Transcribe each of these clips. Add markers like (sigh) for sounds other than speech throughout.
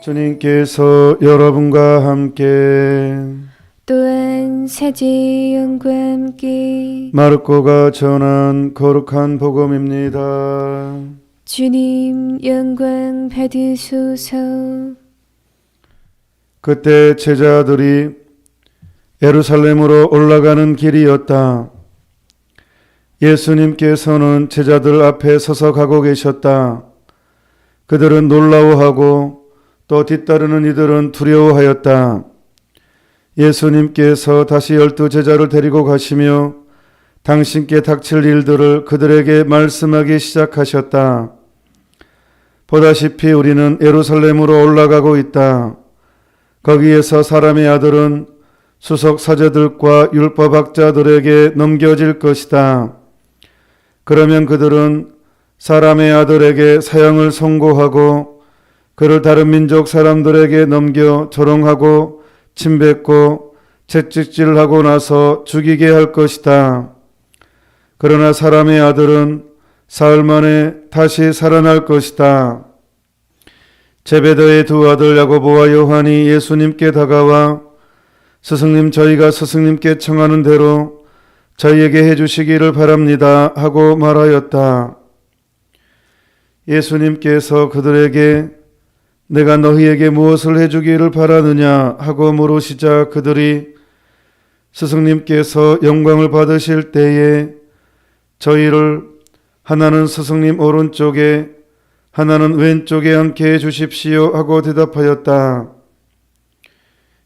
주님께서 여러분과 함께 또한 영과 함께 마르코가 전한 거룩한 복음입니다. 주님 영광 받으소서 그때 제자들이 예루살렘으로 올라가는 길이었다. 예수님께서는 제자들 앞에 서서 가고 계셨다. 그들은 놀라워하고 또 뒤따르는 이들은 두려워하였다. 예수님께서 다시 열두 제자를 데리고 가시며 당신께 닥칠 일들을 그들에게 말씀하기 시작하셨다. 보다시피 우리는 예루살렘으로 올라가고 있다. 거기에서 사람의 아들은 수석 사제들과 율법학자들에게 넘겨질 것이다. 그러면 그들은 사람의 아들에게 사형을 선고하고 그를 다른 민족 사람들에게 넘겨 조롱하고 침뱉고 채찍질하고 나서 죽이게 할 것이다. 그러나 사람의 아들은 사흘 만에 다시 살아날 것이다. 제베더의 두 아들 야고보와 요한이 예수님께 다가와 스승님 저희가 스승님께 청하는 대로 저희에게 해주시기를 바랍니다 하고 말하였다. 예수님께서 그들에게 내가 너희에게 무엇을 해주기를 바라느냐 하고 물으시자 그들이 스승님께서 영광을 받으실 때에 저희를 하나는 스승님 오른쪽에 하나는 왼쪽에 앉게 해 주십시오 하고 대답하였다.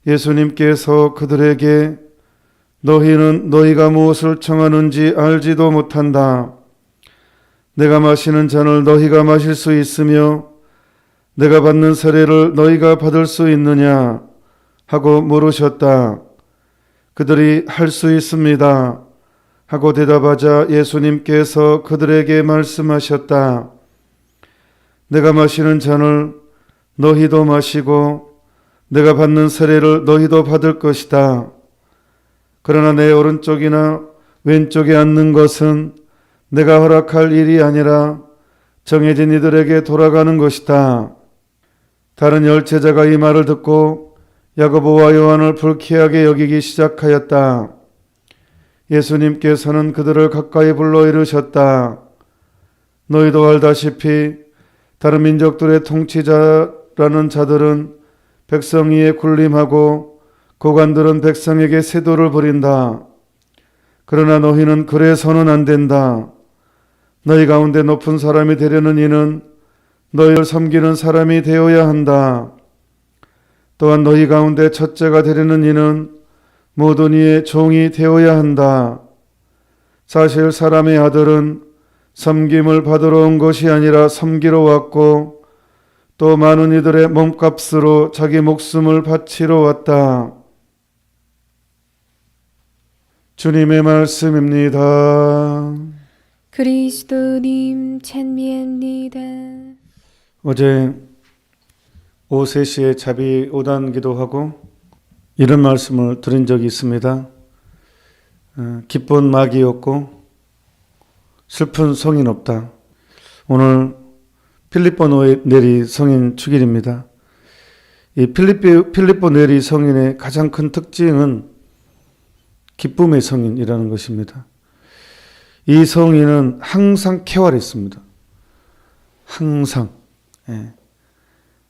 예수님께서 그들에게 너희는 너희가 무엇을 청하는지 알지도 못한다. 내가 마시는 잔을 너희가 마실 수 있으며 내가 받는 세례를 너희가 받을 수 있느냐 하고 물으셨다. 그들이 할 수 있습니다. 하고 대답하자 예수님께서 그들에게 말씀하셨다. 내가 마시는 잔을 너희도 마시고 내가 받는 세례를 너희도 받을 것이다. 그러나 내 오른쪽이나 왼쪽에 앉는 것은 내가 허락할 일이 아니라 정해진 이들에게 돌아가는 것이다. 다른 열 제자가 이 말을 듣고 야고보와 요한을 불쾌하게 여기기 시작하였다. 예수님께서는 그들을 가까이 불러 이르셨다. 너희도 알다시피 다른 민족들의 통치자라는 자들은 백성 위에 군림하고 고관들은 백성에게 세도를 부린다. 그러나 너희는 그래서는 안 된다. 너희 가운데 높은 사람이 되려는 이는 너희를 섬기는 사람이 되어야 한다. 또한 너희 가운데 첫째가 되려는 이는 모든 이의 종이 되어야 한다. 사실 사람의 아들은 섬김을 받으러 온 것이 아니라 섬기러 왔고 또 많은 이들의 몸값으로 자기 목숨을 바치러 왔다. 주님의 말씀입니다. 그리스도님 찬미합니다 어제 오후 3시에 자비 5단 기도하고 이런 말씀을 드린 적이 있습니다. 어, 기쁜 막이 없고 슬픈 성인 없다. 오늘 필리포 네리 성인 축일입니다. 이 필리피, 필리포 네리 성인의 가장 큰 특징은 기쁨의 성인이라는 것입니다. 이 성인은 항상 쾌활했습니다. 항상. 예.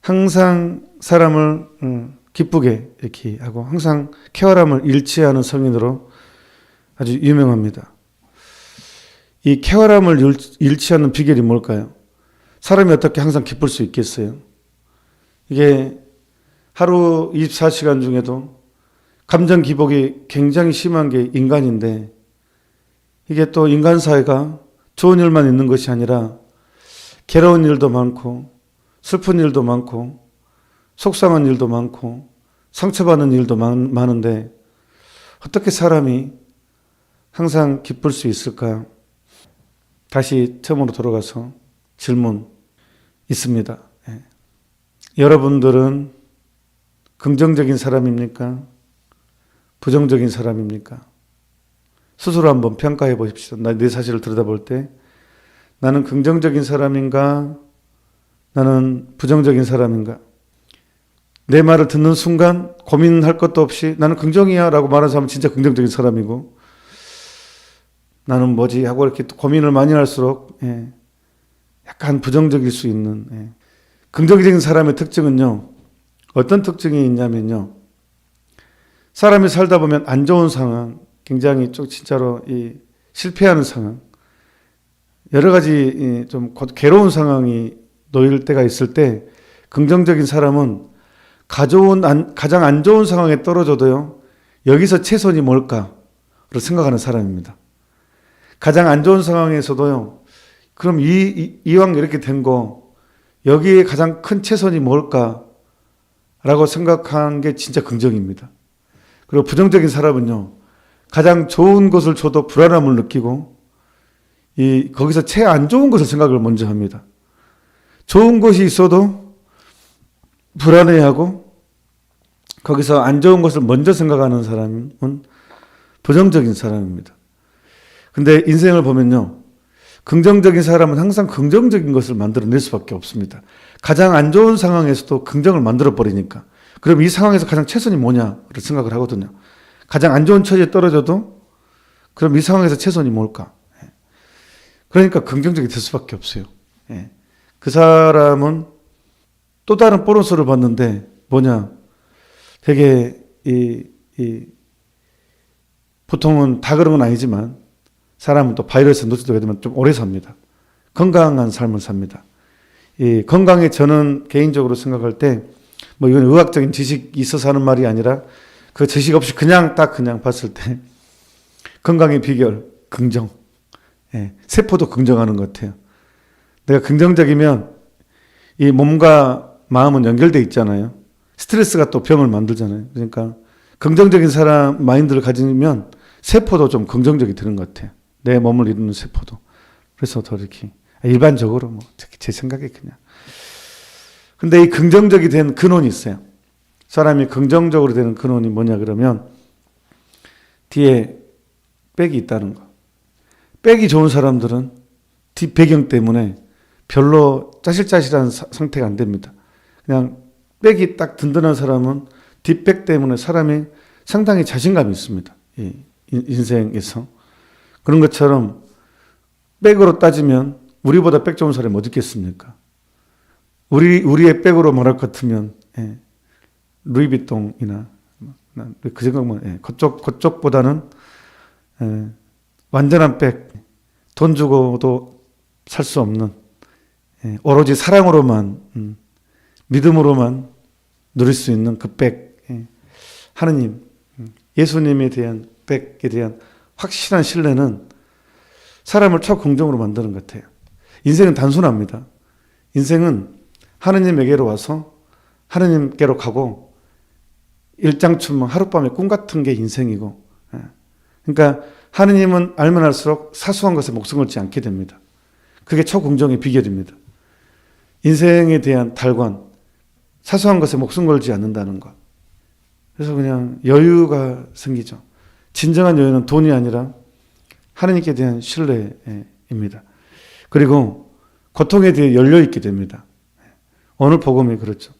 항상 사람을 음, 기쁘게 이렇게 하고 항상 쾌활함을 일치하는 성인으로 아주 유명합니다. 이 쾌활함을 일치하는 비결이 뭘까요? 사람이 어떻게 항상 기쁠 수 있겠어요? 이게 하루 24시간 중에도 감정 기복이 굉장히 심한 게 인간인데 이게 또 인간 사회가 좋은 일만 있는 것이 아니라 괴로운 일도 많고 슬픈 일도 많고 속상한 일도 많고 상처받는 일도 많, 많은데 어떻게 사람이 항상 기쁠 수 있을까? 다시 처음으로 돌아가서 질문 있습니다. 예. 여러분들은 긍정적인 사람입니까? 부정적인 사람입니까? 스스로 한번 평가해 보십시오. 내 사실을 들여다볼 때 나는 긍정적인 사람인가? 나는 부정적인 사람인가? 내 말을 듣는 순간 고민할 것도 없이 나는 긍정이야 라고 말하는 사람은 진짜 긍정적인 사람이고 나는 뭐지 하고 이렇게 또 고민을 많이 할수록 예, 약간 부정적일 수 있는 예. 긍정적인 사람의 특징은요 어떤 특징이 있냐면요 사람이 살다 보면 안 좋은 상황 굉장히 좀 진짜로 이 실패하는 상황 여러 가지 이좀 괴로운 상황이 놓일 때가 있을 때 긍정적인 사람은 가져온 안- 가장 안 좋은 상황에 떨어져도요 여기서 최선이 뭘까를 생각하는 사람입니다. 가장 안 좋은 상황에서도요 그럼 이, 이 이왕 이렇게 된 거 여기에 가장 큰 최선이 뭘까라고 생각하는 게 진짜 긍정입니다. 그리고 부정적인 사람은요 가장 좋은 것을 줘도 불안함을 느끼고 이 거기서 최 안 좋은 것을 생각을 먼저 합니다. 좋은 것이 있어도 불안해하고 거기서 안 좋은 것을 먼저 생각하는 사람은 부정적인 사람입니다. 근데 인생을 보면요. 긍정적인 사람은 항상 긍정적인 것을 만들어낼 수밖에 없습니다. 가장 안 좋은 상황에서도 긍정을 만들어 버리니까. 그럼 이 상황에서 가장 최선이 뭐냐를 생각을 하거든요. 가장 안 좋은 처지에 떨어져도 그럼 이 상황에서 최선이 뭘까? 예. 그러니까 긍정적이 될 수밖에 없어요. 예. 그 사람은 또 다른 보너스를 받는데 뭐냐? 되게 이, 이 보통은 다 그런 건 아니지만 사람은 또 바이러스에 노출되게 되면 좀 오래 삽니다. 건강한 삶을 삽니다. 이 건강에 저는 개인적으로 생각할 때 뭐 이건 의학적인 지식이 있어서 하는 말이 아니라 그 지식 없이 그냥 딱 그냥 봤을 때 (laughs) 건강의 비결 긍정. 예, 세포도 긍정하는 것 같아요. 내가 긍정적이면 이 몸과 마음은 연결돼 있잖아요. 스트레스가 또 병을 만들잖아요. 그러니까 긍정적인 사람 마인드를 가지면 세포도 좀 긍정적이 되는 것 같아요. 내 몸을 이루는 세포도. 그래서 더 이렇게 일반적으로 뭐 제 생각에 그냥. 근데 이 긍정적이 된 근원이 있어요. 사람이 긍정적으로 되는 근원이 뭐냐 그러면 뒤에 백이 있다는 거. 백이 좋은 사람들은 뒷 배경 때문에 별로 짜실짜실한 사- 상태가 안 됩니다. 그냥 백이 딱 든든한 사람은 뒷백 때문에 사람이 상당히 자신감이 있습니다. 이 인- 인생에서. 그런 것처럼 백으로 따지면 우리보다 백 좋은 사람이 어디 있겠습니까? 우리, 우리의 백으로 말할 것 같으면, 예, 루이비통이나, 난그 생각만, 예, 그쪽, 그쪽보다는, 예, 완전한 백, 돈 주고도 살 수 없는, 예, 오로지 사랑으로만, 음, 믿음으로만 누릴 수 있는 그 백, 예, 하느님, 음, 예수님에 대한 백에 대한 확실한 신뢰는 사람을 초긍정으로 만드는 것 같아요. 인생은 단순합니다. 인생은 하느님에게로 와서 하느님께로 가고 일장춘몽 하룻밤의 꿈 같은 게 인생이고 예. 그러니까 하느님은 알면 알수록 사소한 것에 목숨 걸지 않게 됩니다. 그게 초긍정의 비결입니다. 인생에 대한 달관 사소한 것에 목숨 걸지 않는다는 것. 그래서 그냥 여유가 생기죠. 진정한 여유는 돈이 아니라 하느님께 대한 신뢰입니다. 그리고 고통에 대해 열려 있게 됩니다. 오늘 복음이 그렇죠.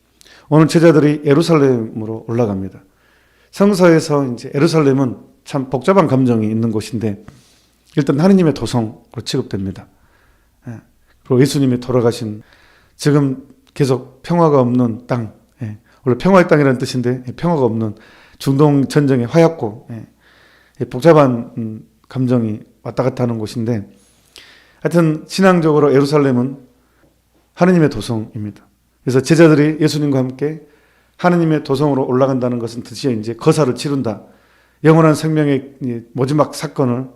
오늘 제자들이 예루살렘으로 올라갑니다. 성서에서 이제 예루살렘은 참 복잡한 감정이 있는 곳인데 일단 하느님의 도성으로 취급됩니다. 예. 그리고 예수님이 돌아가신 지금 계속 평화가 없는 땅, 예. 원래 평화의 땅이라는 뜻인데 평화가 없는 중동 전쟁의 화약고, 예. 이 복잡한 음, 감정이 왔다 갔다 하는 곳인데 하여튼 신앙적으로 예루살렘은 하느님의 도성입니다. 그래서 제자들이 예수님과 함께 하느님의 도성으로 올라간다는 것은 드디어 이제 거사를 치른다. 영원한 생명의 이 마지막 사건을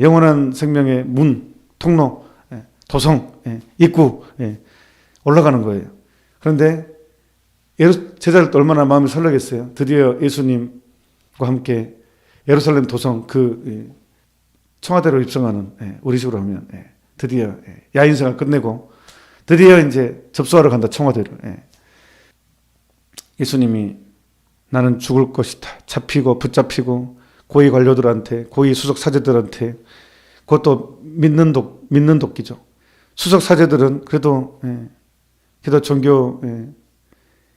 영원한 생명의 문, 통로, 예, 도성, 예, 입구 예, 올라가는 거예요. 그런데 제자들도 얼마나 마음이 설레겠어요. 드디어 예수님과 함께 예루살렘 도성 그 이, 청와대로 입성하는 예, 우리 식으로 하면 예, 드디어 예, 야인생을 끝내고 드디어 이제 접수하러 간다 청와대를 예. 예수님이 나는 죽을 것이다 잡히고 붙잡히고 고위 관료들한테 고위 수석 사제들한테 그것도 믿는 독 믿는 독기죠 수석 사제들은 그래도 예, 그래도 종교 예,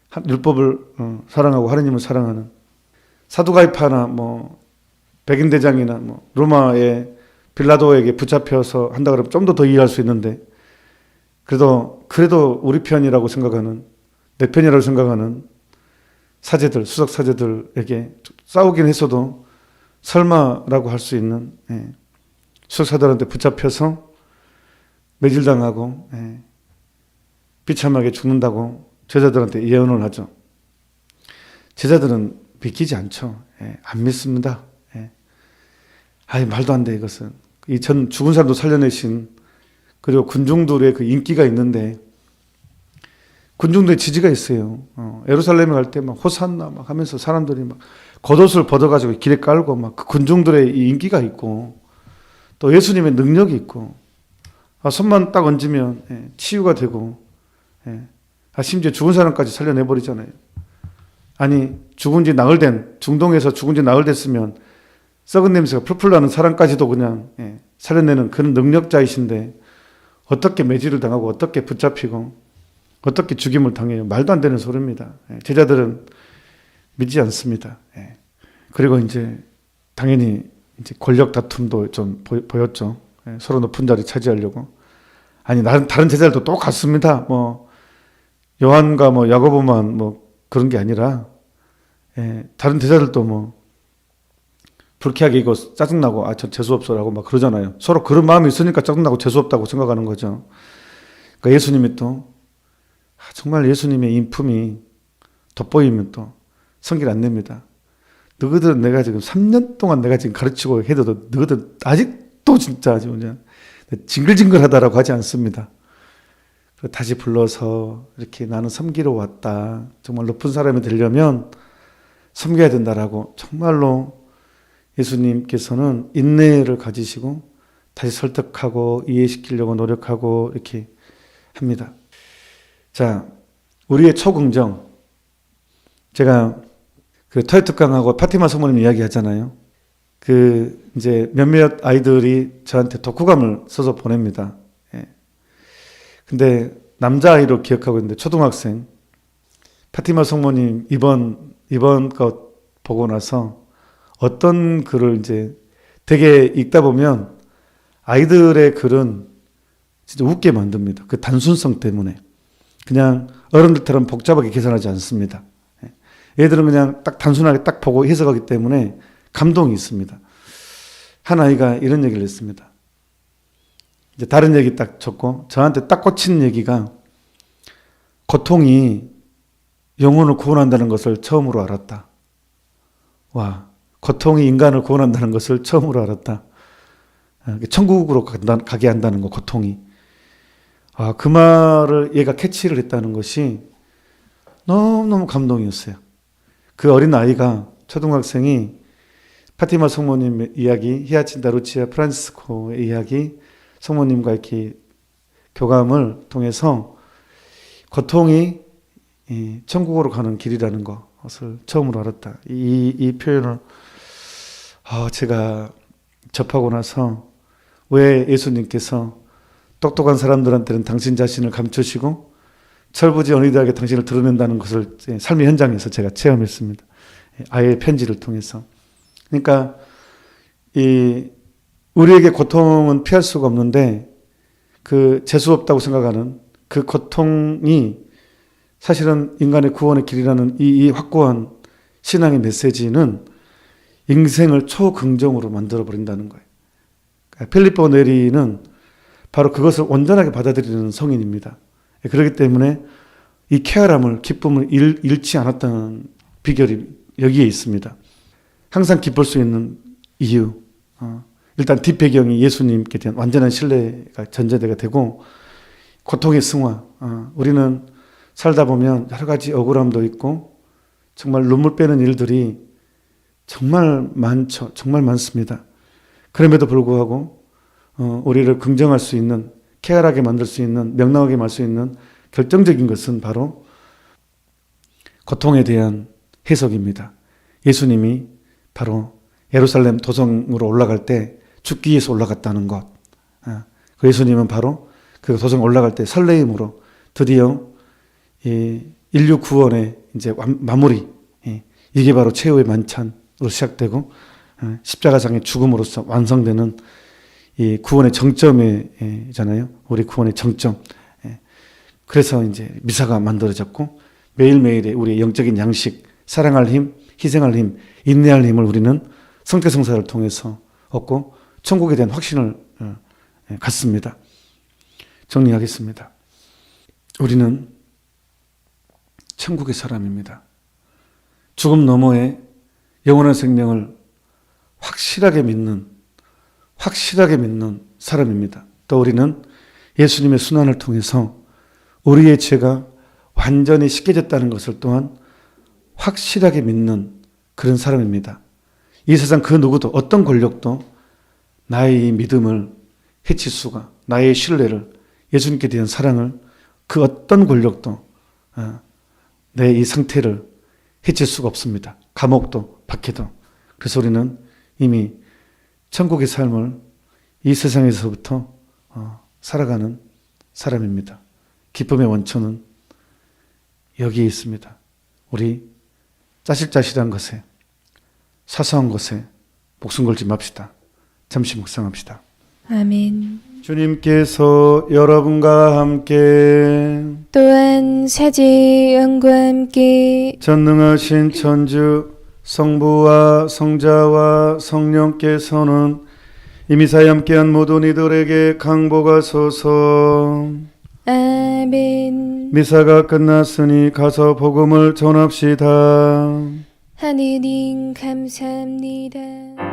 하- 율법을 어, 사랑하고 하느님을 사랑하는 사두가이파나 뭐 백인 대장이나 뭐 로마의 빌라도에게 붙잡혀서 한다 그러면 좀 더 더 이해할 수 있는데 그래도 그래도 우리 편이라고 생각하는 내 편이라고 생각하는 사제들 수석 사제들에게 싸우긴 했어도 설마라고 할 수 있는 예, 수석 사들한테 붙잡혀서 매질당하고 예, 비참하게 죽는다고 제자들한테 예언을 하죠. 제자들은 믿기지 않죠. 예, 안 믿습니다. 예. 아이 말도 안 돼 이것은 이 전 죽은 사람도 살려내신 그리고 군중들의 그 인기가 있는데 군중들의 지지가 있어요. 어, 에루살렘에 갈 때 막 호산나 막 하면서 사람들이 막 겉옷을 벗어가지고 길에 깔고 막 그 군중들의 이 인기가 있고 또 예수님의 능력이 있고 아, 손만 딱 얹으면 예, 치유가 되고 예. 아, 심지어 죽은 사람까지 살려내버리잖아요. 아니 죽은 지 나흘 된 중동에서 죽은 지 나흘 됐으면 썩은 냄새가 풀풀 나는 사람까지도 그냥 예, 살려내는 그런 능력자이신데 어떻게 매질을 당하고 어떻게 붙잡히고 어떻게 죽임을 당해요? 말도 안 되는 소리입니다. 예, 제자들은 믿지 않습니다. 예. 그리고 이제 당연히 이제 권력 다툼도 좀 보- 보였죠. 예, 서로 높은 자리 차지하려고. 아니 다른 다른 제자들도 똑같습니다. 뭐 요한과 뭐 야고보만 뭐 그런 게 아니라 예, 다른 제자들도 뭐 불쾌하게 이거 짜증나고 아저 재수 없어라고 막 그러잖아요. 서로 그런 마음이 있으니까 짜증나고 재수 없다고 생각하는 거죠. 그러니까 예수님이 또 아, 정말 예수님의 인품이 돋보이면 또 성길 안 냅니다. 너희들은 내가 지금 3년 동안 내가 지금 가르치고 해도 너희들 아직도 진짜 아주 그냥 징글징글하다라고 하지 않습니다. 다시 불러서 이렇게 나는 섬기러 왔다. 정말 높은 사람이 되려면 섬겨야 된다라고 정말로 예수님께서는 인내를 가지시고 다시 설득하고 이해시키려고 노력하고 이렇게 합니다. 자, 우리의 초긍정. 제가 그 터이특강하고 파티마 성모님 이야기 하잖아요. 그 이제 몇몇 아이들이 저한테 독후감을 써서 보냅니다. 예. 근데 남자아이로 기억하고 있는데 초등학생 파티마 성모님 이번 이번 것 보고 나서 어떤 글을 이제 되게 읽다 보면 아이들의 글은 진짜 웃게 만듭니다. 그 단순성 때문에 그냥 어른들처럼 복잡하게 계산하지 않습니다. 예. 얘들은 그냥 딱 단순하게 딱 보고 해석하기 때문에 감동이 있습니다. 한 아이가 이런 얘기를 했습니다. 이제 다른 얘기 딱 적고 저한테 딱 꽂힌 얘기가 고통이 영혼을 구원한다는 것을 처음으로 알았다. 와, 고통이 인간을 구원한다는 것을 처음으로 알았다. 아, 천국으로 가게 한다는 거, 고통이. 아, 그 말을 얘가 캐치를 했다는 것이 너무너무 감동이었어요. 그 어린 아이가, 초등학생이 파티마 성모님의 이야기, 히아친다 루치아 프란시스코의 이야기, 성모님과 이렇게 교감을 통해서 고통이 이 천국으로 가는 길이라는 것을 처음으로 알았다. 이, 이 표현을 아, 제가 접하고 나서 왜 예수님께서 똑똑한 사람들한테는 당신 자신을 감추시고 철부지 어린이들에게 당신을 드러낸다는 것을 제 삶의 현장에서 제가 체험했습니다. 아이의 편지를 통해서. 그러니까 이 우리에게 고통은 피할 수가 없는데 그 재수 없다고 생각하는 그 고통이 사실은 인간의 구원의 길이라는 이, 이 확고한 신앙의 메시지는 인생을 초긍정으로 만들어 버린다는 거예요. 그러니까 필리포 네리는 바로 그것을 온전하게 받아들이는 성인입니다. 그렇기 때문에 이 쾌활함을 기쁨을 잃, 잃지 않았다는 비결이 여기에 있습니다. 항상 기쁠 수 있는 이유. 어, 일단 뒷배경이 예수님께 대한 완전한 신뢰가 전제되게 되고 고통의 승화. 어, 우리는 살다 보면 여러 가지 억울함도 있고 정말 눈물 빼는 일들이 정말 많죠. 정말 많습니다. 그럼에도 불구하고 어, 우리를 긍정할 수 있는 쾌활하게 만들 수 있는 명랑하게 말 수 있는 결정적인 것은 바로 고통에 대한 해석입니다. 예수님이 바로 예루살렘 도성으로 올라갈 때 죽기 위해서 올라갔다는 것. 아, 그 예수님은 바로 그 도성 올라갈 때 설레임으로 드디어 이 인류 구원의 이제 완- 마무리 예, 이게 바로 최후의 만찬으로 시작되고 예, 십자가상의 죽음으로써 완성되는 이 구원의 정점이잖아요. 우리 구원의 정점. 예. 그래서 이제 미사가 만들어졌고 매일매일의 우리의 영적인 양식, 사랑할 힘, 희생할 힘, 인내할 힘을 우리는 성태성사를 통해서 얻고 천국에 대한 확신을 어, 예, 갖습니다. 정리하겠습니다. 우리는 천국의 사람입니다. 죽음 너머에 영원한 생명을 확실하게 믿는, 확실하게 믿는 사람입니다. 또 우리는 예수님의 순환을 통해서 우리의 죄가 완전히 씻겨졌다는 것을 또한 확실하게 믿는 그런 사람입니다. 이 세상 그 누구도 어떤 권력도 나의 이 믿음을 해칠 수가, 나의 신뢰를, 예수님께 대한 사랑을 그 어떤 권력도 어, 내이 상태를 해칠 수가 없습니다. 감옥도 박해도. 그래서 우리는 이미 천국의 삶을 이 세상에서부터 어, 살아가는 사람입니다. 기쁨의 원천은 여기에 있습니다. 우리 짜실짜실한 것에 사소한 것에 목숨 걸지 맙시다. 잠시 묵상합시다. 아멘. 주님께서 여러분과 함께 또한 사제의 영과 함께 전능하신 천주 성부와 성자와 성령께서는 이미 사이 함께한 모든 이들에게 강복하소서 아멘. 미사가 끝났으니 가서 복음을 전합시다. 하느님 감사합니다.